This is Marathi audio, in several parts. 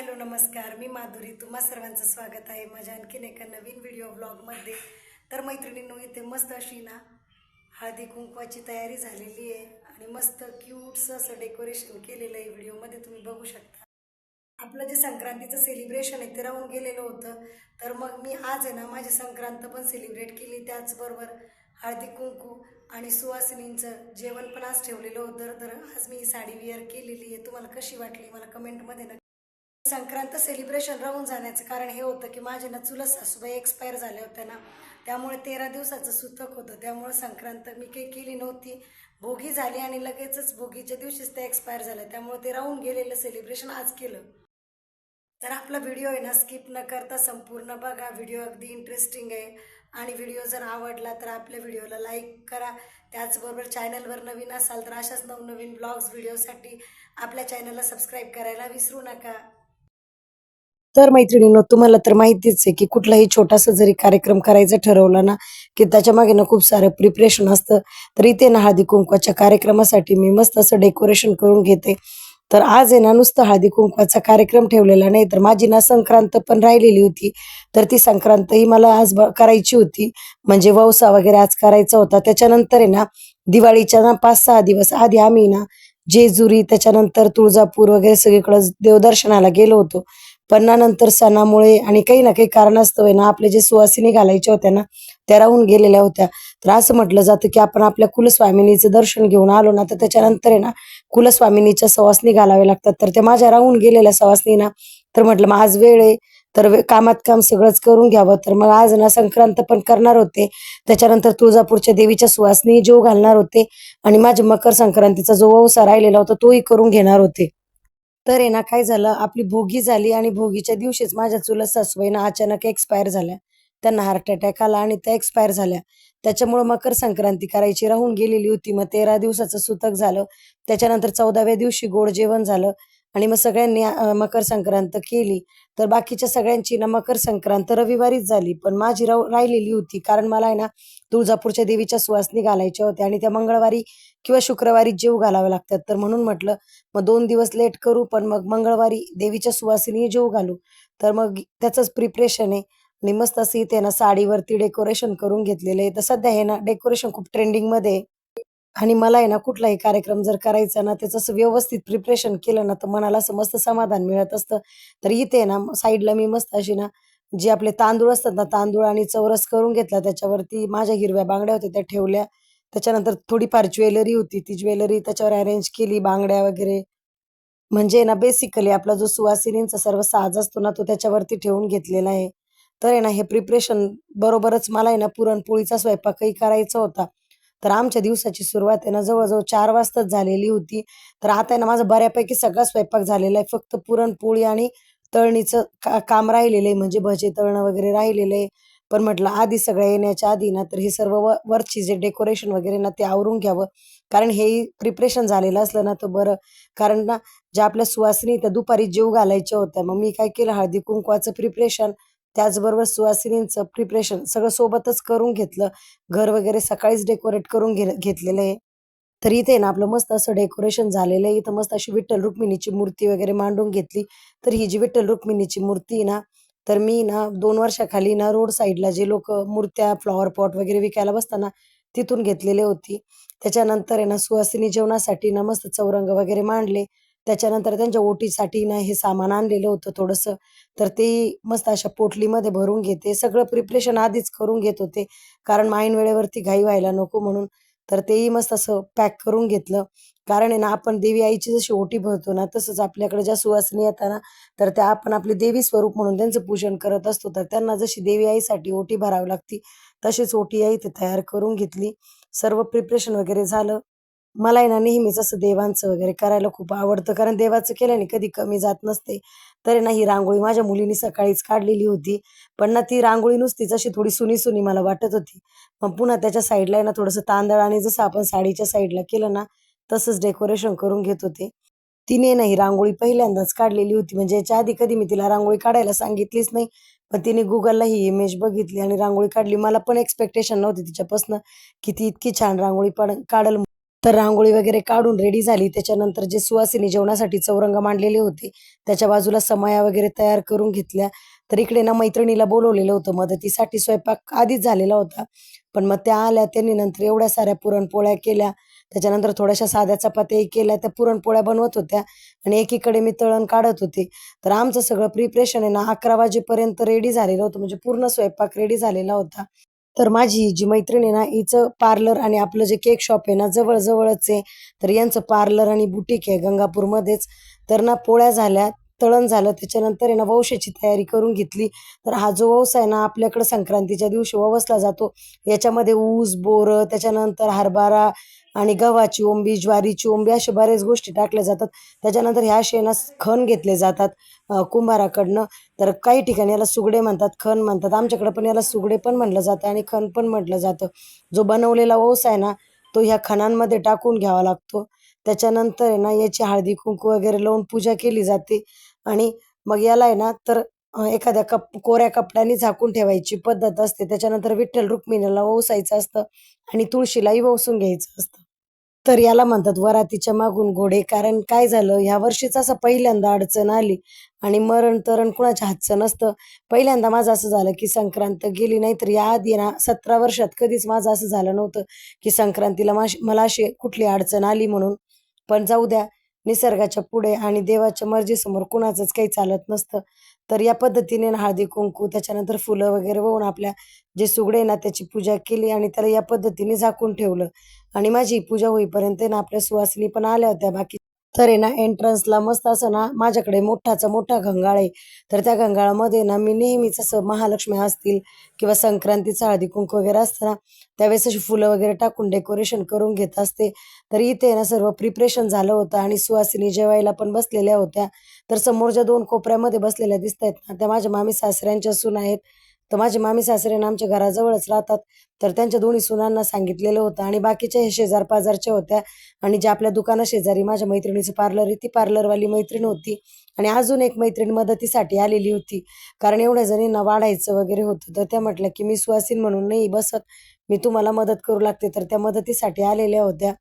हॅलो नमस्कार. मी माधुरी. तुम्हा सर्वांचं स्वागत आहे माझ्या आणखीन एका नवीन व्हिडिओ ब्लॉगमध्ये तर मैत्रिणींनो इथे मस्त अशी ना हळदी कुंकवाची तयारी झालेली आहे आणि मस्त क्यूटचं असं डेकोरेशन केलेलं आहे व्हिडिओमध्ये तुम्ही बघू शकता. आपलं जे संक्रांतीचं सेलिब्रेशन आहे ते राहून गेलेलं होतं. तर मग मी आज आहे ना माझी संक्रांत पण सेलिब्रेट केली. त्याचबरोबर हळदी कुंकू आणि सुवासिनींचं जेवण पण आज ठेवलेलं होतं. तर आज मी साडी विअर केलेली आहे. तुम्हाला कशी वाटली? मला कमेंटमध्ये नक्की संक्रांत सेलिब्रेशन राहून जाण्याचं कारण हे होतं की माझे ना चुलत सासूबाई एक्सपायर झाल्या होत्या ना. त्यामुळे तेरा दिवसाचं सुतक होतं. त्यामुळे संक्रांत मी काही केली नव्हती. भोगी झाली आणि लगेचच भोगीच्या दिवशीच ते एक्सपायर झालं. त्यामुळे ते राहून गेलेलं सेलिब्रेशन आज केलं. तर आपला व्हिडिओ आहे ना स्किप न करता संपूर्ण बघा. व्हिडिओ अगदी इंटरेस्टिंग आहे. आणि व्हिडिओ जर आवडला तर आपल्या व्हिडिओला लाईक करा. त्याचबरोबर चॅनलवर नवीन असाल तर अशाच नवनवीन ब्लॉग्स व्हिडिओसाठी आपल्या चॅनलला सबस्क्राईब करायला विसरू नका. तर मैत्रिणींनो तुम्हाला तर माहितीच आहे की कुठलाही छोटासा जरी कार्यक्रम करायचा ठरवला ना की त्याच्यामागे ना खूप सारं प्रिपरेशन असतं. तर इथे ना हळदी कुंकवाच्या कार्यक्रमासाठी मी मस्त असं डेकोरेशन करून घेते. तर आज आहे ना नुसतं हळदी कुंकवाचा कार्यक्रम ठेवलेला नाही तर माझी ना संक्रांत पण राहिलेली होती. तर ती संक्रांत ही मला आज करायची होती. म्हणजे वौसा वगैरे आज करायचा होता. त्याच्यानंतर आहे ना दिवाळीच्या ना पाच सहा दिवस आधी आम्ही ना जेजुरी त्याच्यानंतर तुळजापूर वगैरे सगळीकडं देवदर्शनाला गेलो होतो. पण ना नंतर सणामुळे आणि काही ना काही कारणास्तव आहे ना आपले जे सुवासिनी घालायच्या होत्या ना त्या राहून गेलेल्या होत्या. तर असं म्हटलं जातं की आपण आपल्या कुलस्वामिनीचं दर्शन घेऊन आलो ना तर त्याच्यानंतर आहे ना कुलस्वामिनीच्या सवासनी घालाव्या लागतात. तर त्या माझ्या राहून गेलेल्या सवासनी ना तर म्हटलं मग आज वेळ आहे तर कामात काम सगळंच करून घ्यावं. तर मग आज ना संक्रांत पण करणार होते. त्याच्यानंतर तुळजापूरच्या देवीच्या सुवासनी जो घालणार होते आणि माझ्या मकर संक्रांतीचा जो ववसा राहिलेला होता तोही करून घेणार होते. तर आहे ना काय झालं आपली भोगी झाली आणि भोगीच्या दिवशीच माझ्या चुलत सासूबाईना अचानक एक्सपायर झाल्या. त्यांना हार्ट अटॅक आला आणि त्या एक्सपायर झाल्या. त्याच्यामुळे मकर संक्रांती करायची राहून गेलेली होती. मग तेरा दिवसाचं सुतक झालं. त्याच्यानंतर चौदाव्या दिवशी गोड जेवण झालं. आणि मग सगळ्यांनी मकर संक्रांत केली. तर बाकीच्या सगळ्यांची ना मकर संक्रांत रविवारीच झाली. पण माझी राव राहिलेली होती. कारण मला आहे ना तुळजापूरच्या देवीच्या सुवासनी घालायच्या होत्या आणि त्या मंगळवारी किंवा शुक्रवारी जेव घालावे लागतात. तर म्हणून म्हटलं मग दोन दिवस लेट करू पण मग मंगळवारी देवीच्या सुवासिनी जेव घालू. तर मग त्याचंच प्रिपरेशन आहे. आणि मस्त असं इथे ना साडीवरती डेकोरेशन करून घेतलेलं आहे. तर सध्या हे ना डेकोरेशन खूप ट्रेंडिंगमध्ये मध्ये आणि मला आहे ना कुठलाही कार्यक्रम जर करायचा ना त्याचं असं व्यवस्थित प्रिपरेशन केलं ना तर मनाला असं मस्त समाधान मिळत असतं. तर इथे ना साईडला मी मस्त अशी ना जे आपले तांदूळ असतात ना तांदूळ आणि चौरस करून घेतला त्याच्यावरती माझ्या हिरव्या बांगड्या होत्या त्या ठेवल्या. त्याच्यानंतर थोडीफार ज्वेलरी होती ती ज्वेलरी त्याच्यावर अरेंज केली बांगड्या वगैरे. म्हणजे ना बेसिकली आपला जो सुवासिनींचा सर्व साज असतो ना तो त्याच्यावरती ठेवून घेतलेला आहे. तर आहे ना हे प्रिपरेशन बरोबरच मला आहे ना पुरणपोळीचा स्वयंपाकही करायचा होता. तर आमच्या दिवसाची सुरुवात आहे ना जवळजवळ चार वाजताच झालेली होती. तर आता आहे ना माझा बऱ्यापैकी सगळा स्वयंपाक झालेला आहे. फक्त पुरणपोळी आणि तळणीचं का काम राहिलेलं आहे. म्हणजे भजे तळणं वगैरे राहिलेलं आहे. पण म्हटलं आधी सगळ्या येण्याच्या आधी ना तर हे सर्व व वरची जे डेकोरेशन वगैरे ना ते आवरून घ्यावं. कारण हे प्रिपरेशन झालेलं असलं ना तर बरं. कारण ना ज्या आपल्या सुवासिनी त्या दुपारी जेव घालायच्या होत्या मग मी काय केलं हळदी कुंकवाचं प्रिपरेशन त्याचबरोबर सुवासिनींचं प्रिपरेशन सगळं सोबतच करून घेतलं. घर वगैरे सकाळीच डेकोरेट करून घे घेतलेलं आहे. तर इथे ना आपलं मस्त असं डेकोरेशन झालेलं आहे. इथं मस्त अशी विठ्ठल रुक्मिणीची मूर्ती वगैरे मांडून घेतली. तर ही जी विठ्ठल रुक्मिणीची मूर्ती आहे ना तर मी ना दोन वर्षाखाली ना रोड साईडला जे लोक मूर्त्या फ्लॉवर पॉट वगैरे विकायला बसताना तिथून घेतलेली होती. त्याच्यानंतर आहे ना सुवासिनी जेवणासाठी ना मस्त चौरंग वगैरे मांडले. त्याच्यानंतर त्यांच्या ओटीसाठी ना हे सामान आणलेलं होतं थोडंसं. तर ते मस्त अशा पोटलीमध्ये भरून घेते. सगळं प्रिपरेशन आधीच करून घेत होते. कारण ऐन वेळेवरती घाई व्हायला नको म्हणून. तर तेही मस्त असं पॅक करून घेतलं. कारण आहे ना आपण देवी आईची जशी ओटी भरतो ना तसंच आपल्याकडे ज्या सुवासनी येतात ना तर त्या आपण आपले देवी स्वरूप म्हणून त्यांचं पूजन करत असतो. तर त्यांना जशी देवी आईसाठी ओटी भरावी लागती तशीच ओटी आई ते तयार करून घेतली. सर्व प्रिपरेशन वगैरे झालं. मला आहे ना नेहमीच असं देवांचं वगैरे करायला खूप आवडतं. कारण देवाचं केल्याने कधी कमी जात नसते. तरी ना ही रांगोळी माझ्या मुलीने सकाळीच काढलेली होती. पण ना ती रांगोळी नुसतीच अशी थोडी सुनी सुनी मला वाटत होती. मग पुन्हा त्याच्या साईडला आहे ना थोडंसं तांदळ आणि जसं आपण साडीच्या साईडला केलं ना तसंच डेकोरेशन करून घेत होते. तिने ना ही रांगोळी पहिल्यांदाच काढलेली होती. म्हणजे याच्या आधी कधी मी तिला रांगोळी काढायला सांगितलीच नाही. पण तिने गुगलला ही इमेज बघितली आणि रांगोळी काढली. मला पण एक्सपेक्टेशन नव्हती तिच्यापासून की ती इतकी छान रांगोळी पण काढल. तर रांगोळी वगैरे काढून रेडी झाली. त्याच्यानंतर जे सुवासिनी जेवणासाठी चौरंग मांडलेले होते त्याच्या बाजूला समाया वगैरे तयार करून घेतल्या. तर इकडे ना मैत्रिणीला बोलवलेलं होतं मदतीसाठी. स्वयंपाक आधीच झालेला होता. पण मग त्या आल्या त्यांनी नंतर एवढ्या साऱ्या पुरणपोळ्या केल्या. त्याच्यानंतर थोड्याशा साध्या चपात्याही केल्या. त्या पुरणपोळ्या बनवत होत्या आणि एकीकडे मी तळण काढत होते. तर आमचं सगळं प्रिपरेशन आहे ना अकरा वाजेपर्यंत रेडी झालेलं होतं. म्हणजे पूर्ण स्वयंपाक रेडी झालेला होता. तर माझी जी मैत्रीण आहे ना हिचं पार्लर आणि आपलं जे केक शॉप आहे ना जवळजवळच आहे. तर यांचं पार्लर आणि बुटीक आहे गंगापूरमध्येच. तर ना पोळ्या झाल्या तळण झालं त्याच्यानंतर आहे ना वंशाची तयारी करून घेतली. तर हा जो वंस आहे ना आपल्याकडे संक्रांतीच्या दिवशी ववसला जातो. याच्यामध्ये ऊस बोरं त्याच्यानंतर हरभरा आणि गव्हाची ओंबी ज्वारीची ओंबी अशा बऱ्याच गोष्टी टाकल्या जातात. त्याच्यानंतर ह्या शेणास ना खण घेतले जातात कुंभाराकडनं. तर काही ठिकाणी याला सुगडे म्हणतात खण म्हणतात. आमच्याकडं पण याला सुगडे पण म्हटलं जातं आणि खण पण म्हटलं जातं. जो बनवलेला ओस आहे ना तो ह्या खणांमध्ये टाकून घ्यावा लागतो. त्याच्यानंतर आहे ना याची हळदी कुंकू वगैरे लावून पूजा केली जाते. आणि मग याला आहे ना तर एखाद्या कप कोऱ्या कपड्याने झाकून ठेवायची पद्धत असते. त्याच्यानंतर विठ्ठल रुक्मिणीला ओसायचं असतं आणि तुळशीलाही ओसून घ्यायचं असतं. तर याला म्हणतात वरातीच्या मागून घोडे. कारण काय झालं? ह्या वर्षीच असं पहिल्यांदा अडचण आली आणि मरण तरण कुणाच्या हातचं नसतं. पहिल्यांदा माझं असं झालं की संक्रांत गेली नाही तर या आधी ना सतरा वर्षात कधीच माझं असं झालं नव्हतं की संक्रांतीला माश- मला अशी कुठली अडचण आली म्हणून. पण जाऊ द्या निसर्गाच्या पुढे आणि देवाच्या मर्जीसमोर कुणाचंच काही चालत नसतं. तर या पद्धतीने हळदी कुंकू त्याच्यानंतर फुलं वगैरे वाहून आपल्या जे सुगडे आहे ना त्याची पूजा केली आणि त्याला या पद्धतीने झाकून ठेवलं. आणि माझी पूजा होईपर्यंत ना आपल्या सुवासिनी पण आल्या होत्या बाकी तर आहे ना एंट्रन्सला मस्त असं ना माझ्याकडे मोठाचा मोठा गंगाळ आहे. तर त्या गंगाळामध्ये ना मी नेहमीच असं महालक्ष्मी असतील किंवा संक्रांतीचं हळदी कुंक वगैरे असतं ना त्यावेळेस अशी फुलं वगैरे टाकून डेकोरेशन करून घेत असते. तर इथे ना सर्व प्रिपरेशन झालं होतं आणि सुवासिनी जेवायला पण बसलेल्या होत्या. तर समोरच्या दोन कोपऱ्यामध्ये बसलेल्या दिसत आहेत ना त्या माझ्या मामी सासऱ्यांच्या सून आहेत. तर माझे मामी सासरे ना आमच्या घराजवळच राहतात. तर त्यांच्या दोन्ही सुनांना सांगितलेलं होतं. आणि बाकीच्या हे शेजार पाजारच्या होत्या. आणि ज्या आपल्या दुकाना शेजारी माझ्या मैत्रिणीचं पार्लर आहे ती पार्लरवाली मैत्रीण होती. आणि अजून एक मैत्रीण मदतीसाठी आलेली होती. कारण एवढ्या जणींना वाढायचं वगैरे होतं. तर त्या म्हटल्या की मी सुवासीन म्हणून नाही बसत. मी तुम्हाला मदत करू लागते. तर त्या मदतीसाठी आलेल्या होत्या.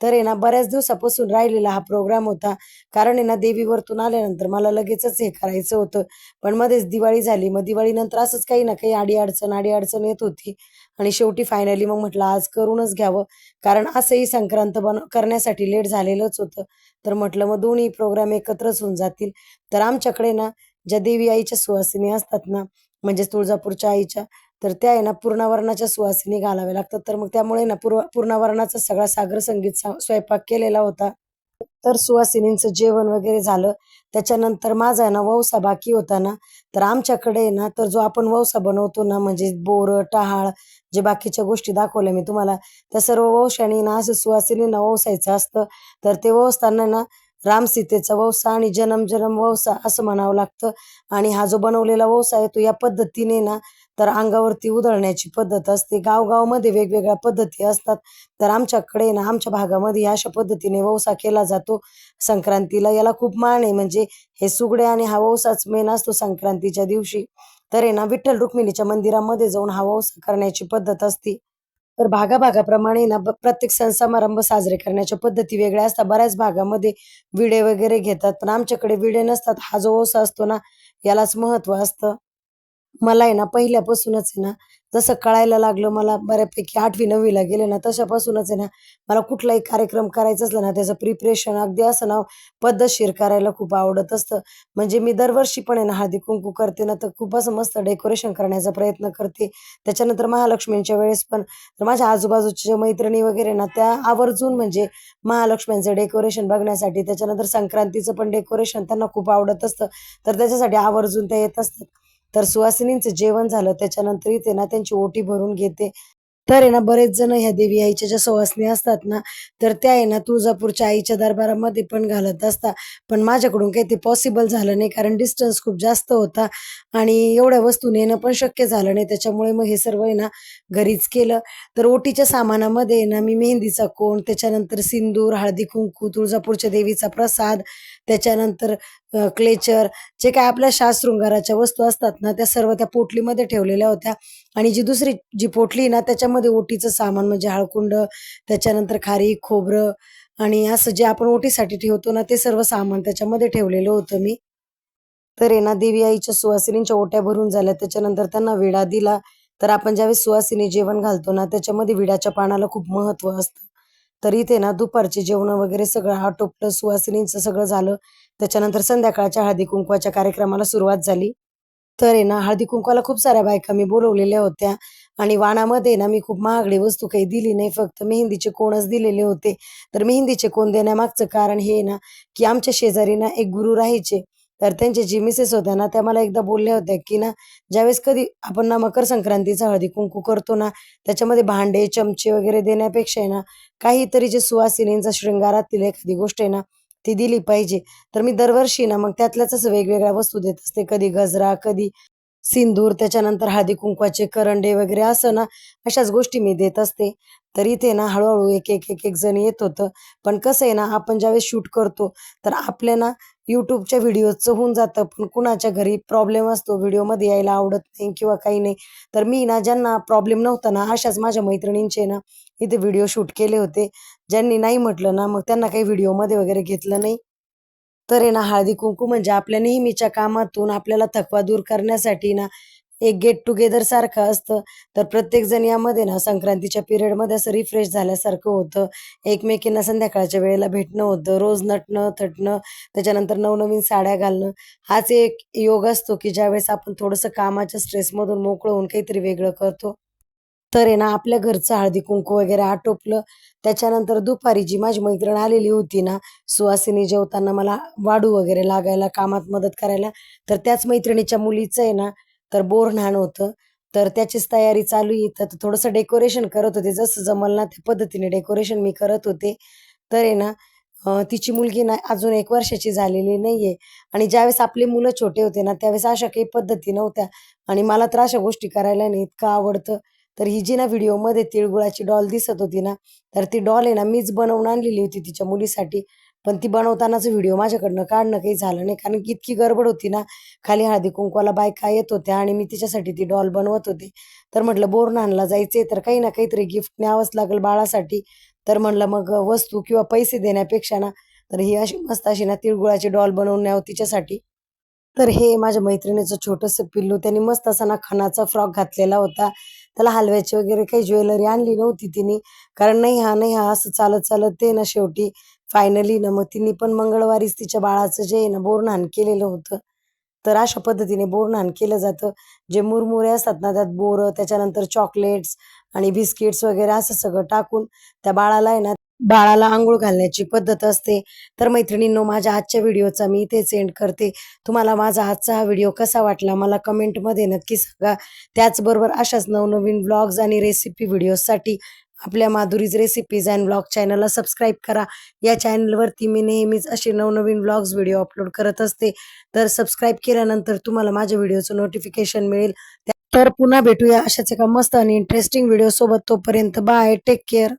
तर आहे ना बऱ्याच दिवसापासून राहिलेला हा प्रोग्राम होता. कारण आहे ना देवीवरतून आल्यानंतर मला लगेचच हे करायचं होतं. पण मध्येच दिवाळी झाली. मग दिवाळीनंतर असंच काही ना काही आडी अडचण आडी अडचण येत होती. आणि शेवटी फायनली मग म्हटलं आज करूनच घ्यावं. कारण असंही संक्रांत बन करण्यासाठी लेट झालेलंच होतं. तर म्हटलं मग दोन्ही प्रोग्राम एकत्रच होऊन जातील. तर आमच्याकडे ना ज्या देवी आईच्या सुवासिनी असतात ना म्हणजे तुळजापूरच्या आईच्या तर त्या आहे ना पूर्णावरणाच्या सुवासिनी घालाव्या लागतात. तर मग त्यामुळे ना पूर्व पूर्णावरणाचा सगळा सागर संगीत स्वयंपाक केलेला होता. तर सुवासिनींचं जेवण वगैरे झालं. त्याच्यानंतर माझा आहे ना वौसा बाकी होता ना. तर आमच्याकडे आहे ना तर जो आपण वौसा बनवतो ना म्हणजे बोर टहाळ जे बाकीच्या गोष्टी दाखवल्या मी तुम्हाला त्या सर्व वंशाने ना असं सुवासिनींना वौसायचं असतं. तर ते वौसताना ना राम सीतेचा वौसा आणि जन्म जन्म वौसा असं म्हणावं लागतं. आणि हा जो बनवलेला वौसा आहे तो या पद्धतीने ना तर अंगावरती उधळण्याची पद्धत असते. गावगावमध्ये वेगवेगळ्या पद्धती असतात. तर आमच्याकडे ना आमच्या भागामध्ये अशा पद्धतीने वौसा केला जातो. संक्रांतीला याला खूप मान आहे. म्हणजे हे सुगडे आणि हा वौसाच मेन असतो संक्रांतीच्या दिवशी. तर आहे ना विठ्ठल रुक्मिणीच्या मंदिरामध्ये जाऊन हा वौसा करण्याची पद्धत असते. तर भागाभागाप्रमाणे ना प्रत्येक सण समारंभ साजरे करण्याच्या पद्धती वेगळ्या असतात. बऱ्याच भागामध्ये विडे वगैरे घेतात पण आमच्याकडे विडे नसतात. हा जो ओसा असतो ना यालाच महत्त्व असतं. मला आहे ना पहिल्यापासूनच आहे ना जसं कळायला लागलं मला बऱ्यापैकी आठवी नववीला गेले ना तशापासूनच आहे ना मला कुठलाही कार्यक्रम करायचा असला ना त्याचं प्रिपरेशन अगदी असं ना पद्धतशीर करायला खूप आवडत असतं. म्हणजे मी दरवर्षी पण आहे ना हळदी कुंकू करते ना तर खूप असं मस्त डेकोरेशन करण्याचा प्रयत्न करते. त्याच्यानंतर महालक्ष्मींच्या वेळेस पण तर माझ्या आजूबाजूच्या मैत्रिणी वगैरे ना त्या आवर्जून म्हणजे महालक्ष्मींचं डेकोरेशन बघण्यासाठी त्याच्यानंतर संक्रांतीचं पण डेकोरेशन त्यांना खूप आवडत असतं. तर त्याच्यासाठी आवर्जून त्या येत असतात. तर सुवासिनींचं जेवण झालं. त्याच्यानंतर इथे ना त्यांची ओटी भरून घेते. तर आहे ना बरेच जण ह्या देवी आईच्या ज्या सवासनी असतात ना तर त्या आहे ना तुळजापूरच्या आईच्या दरबारामध्ये पण घालत असतात. पण माझ्याकडून काही ते पॉसिबल झालं नाही कारण डिस्टन्स खूप जास्त होता आणि एवढ्या वस्तू नेणं पण शक्य झालं नाही. त्याच्यामुळे मग हे सर्व आहे ना घरीच केलं. तर ओटीच्या सामानामध्ये ना मी मेहंदीचा कोण त्याच्यानंतर सिंदूर हळदी कुंकू तुळजापूरच्या देवीचा प्रसाद त्याच्यानंतर क्लेचर जे काय आपल्या शास्त्रृंगाराच्या वस्तू असतात ना त्या सर्व त्या पोटलीमध्ये ठेवलेल्या होत्या. आणि जी दुसरी जी पोटली ना त्याच्यामध्ये ओटीचं सामान म्हणजे हळकुंड त्याच्यानंतर खारी खोबरं आणि असं जे आपण ओटीसाठी ठेवतो ना ते सर्व सामान त्याच्यामध्ये ठेवलेलं होतं मी. तर आहे ना देवी आईच्या सुवासिनींच्या ओट्या भरून झाल्या. त्याच्यानंतर त्यांना विडा दिला. तर आपण ज्यावेळेस सुवासिनी जेवण घालतो ना त्याच्यामध्ये विड्याच्या पानाला खूप महत्त्व असतं. तर इथे ना दुपारचे जेवण वगैरे सगळं आटोपलं सुवासिनींचं सगळं झालं. त्याच्यानंतर संध्याकाळच्या हळदी कुंकवाच्या कार्यक्रमाला सुरुवात झाली. तर आहे ना हळदी कुंकवाला खूप साऱ्या बायका मी बोलवलेल्या होत्या. आणि वाणामध्ये ना मी खूप महागडी वस्तू काही दिली नाही फक्त मेहंदीचे कोणच दिलेले होते. तर मेहंदीचे कोण देण्यामागचं कारण हे ना की आमच्या शेजारी ना एक गुरु राहायचे. तर त्यांचे जी मिसेस होत्या ना त्या मला एकदा बोलल्या होत्या की ना ज्यावेळेस कधी आपण ना मकर संक्रांतीचा हळदी कुंकू करतो ना त्याच्यामध्ये भांडे चमचे वगैरे देण्यापेक्षा आहे ना काहीतरी जे सुवासिनींचा शृंगारातील एखादी गोष्ट आहे ना ती दिली पाहिजे. तर मी दरवर्षी ना मग त्यातल्याच असं वेगवेगळ्या वस्तू देत असते. कधी गजरा कधी सिंदूर त्याच्यानंतर हळदी कुंकवाचे करंडे वगैरे असं ना अशाच गोष्टी मी देत असते. तर इथे ना हळूहळू एक एक एक एक जण येत होतं. पण कसं आहे ना आपण ज्यावेळेस शूट करतो तर आपल्या ना यूट्यूबच्या व्हिडिओचं होऊन जातं. पण कुणाच्या घरी प्रॉब्लेम असतो व्हिडिओमध्ये यायला आवडत नाही किंवा काही नाही. तर मी ना ज्यांना प्रॉब्लेम नव्हता ना अशाच माझ्या मैत्रिणींचे ना इथे व्हिडिओ शूट केले होते. ज्यांनी नाही म्हटलं ना मग त्यांना काही व्हिडिओमध्ये वगैरे घेतलं नाही. तर आहे ना हळदी कुंकू म्हणजे आपल्या नेहमीच्या कामातून आपल्याला थकवा दूर करण्यासाठी ना एक गेट टुगेदर सारखं असतं. तर प्रत्येक जण यामध्ये ना संक्रांतीच्या पिरियडमध्ये असं रिफ्रेश झाल्यासारखं होतं. एकमेकींना संध्याकाळच्या वेळेला भेटणं होतं. रोज नटणं थटणं त्याच्यानंतर नवनवीन साड्या घालणं. हाच एक योग असतो की ज्यावेळेस आपण थोडंसं कामाच्या स्ट्रेसमधून मोकळं होऊन काहीतरी वेगळं करतो. तर आहे ना आपल्या घरचं हळदी कुंकू वगैरे आटोपलं. त्याच्यानंतर दुपारी जी माझी मैत्रीण आलेली होती ना सुवासिनी जेवताना मला वाढू वगैरे लागायला कामात मदत करायला. तर त्याच मैत्रिणीच्या मुलीचं आहे ना तर बोरन्हाण होतं. तर त्याचीच तयारी चालू आहे तर थोडंसं डेकोरेशन करत होते. जसं जमल ना त्या पद्धतीने डेकोरेशन मी करत होते. तर आहे ना तिची मुलगी ना अजून एक वर्षाची झालेली नाहीये. आणि ज्यावेळेस आपले मुलं छोटे होते ना त्यावेळेस अशा काही पद्धती नव्हत्या. आणि मला तर अशा गोष्टी करायला नाही इतकं आवडतं. तर ही जी ना व्हिडिओमध्ये तिळगुळाची डॉल दिसत होती ना तर ती डॉल आहे ना मीच बनवून आणलेली होती तिच्या मुलीसाठी. पण ती बनवतानाचा व्हिडिओ माझ्याकडनं काढणं काही झालं नाही. कारण की इतकी गडबड होती ना खाली हळदी कुंकवाला बायका येत होत्या आणि मी तिच्यासाठी ती डॉल बनवत होते. तर म्हटलं बोरनानला जायचंय तर काही ना काहीतरी गिफ्ट न्यावंच लागेल बाळासाठी. तर म्हणलं मग वस्तू किंवा पैसे देण्यापेक्षा ना तर ही अशी मस्त अशी ना तिळगुळाची डॉल बनवून न्यावं तिच्यासाठी. तर हे माझ्या मैत्रिणीचं छोटंसं पिल्लू त्यांनी मस्त असा ना खणाचा फ्रॉक घातलेला होता. त्याला हलव्याची वगैरे काही ज्वेलरी आणली नव्हती तिने. कारण नाही हा नाही हा असं चालत चालत ते ना शेवटी फायनली ना मग तिने पण मंगळवारीच तिच्या बाळाचं जे आहे ना बोरन्हाण केलेलं होतं. तर अशा पद्धतीने बोरन्हाण केलं जातं. जे मुरमुरे असतात ना त्यात बोरं त्याच्यानंतर चॉकलेट्स आणि बिस्किट्स वगैरे असं सगळं टाकून त्या बाळाला आहे ना बाळाला आंघोळ घालण्याची पद्धत असते. तर मैत्रिणींनो माझ्या आजच्या व्हिडिओचा मी इथेच एंड करते. तुम्हाला माझा आजचा हा व्हिडिओ कसा वाटला मला कमेंटमध्ये नक्की सांगा. त्याचबरोबर अशाच नवनवीन ब्लॉग्स आणि रेसिपी व्हिडिओसाठी आपल्या माधुरीज रेसिपीज अँड ब्लॉग चॅनलला सबस्क्राईब करा. या चॅनलवरती मी नेहमीच असे नवनवीन ब्लॉग्स व्हिडिओ अपलोड करत असते. तर सबस्क्राईब केल्यानंतर तुम्हाला माझ्या व्हिडिओचं नोटिफिकेशन मिळेल. तर पुन्हा भेटूया अशाच एका मस्त आणि इंटरेस्टिंग व्हिडिओ सोबत. तोपर्यंत बाय टेक केअर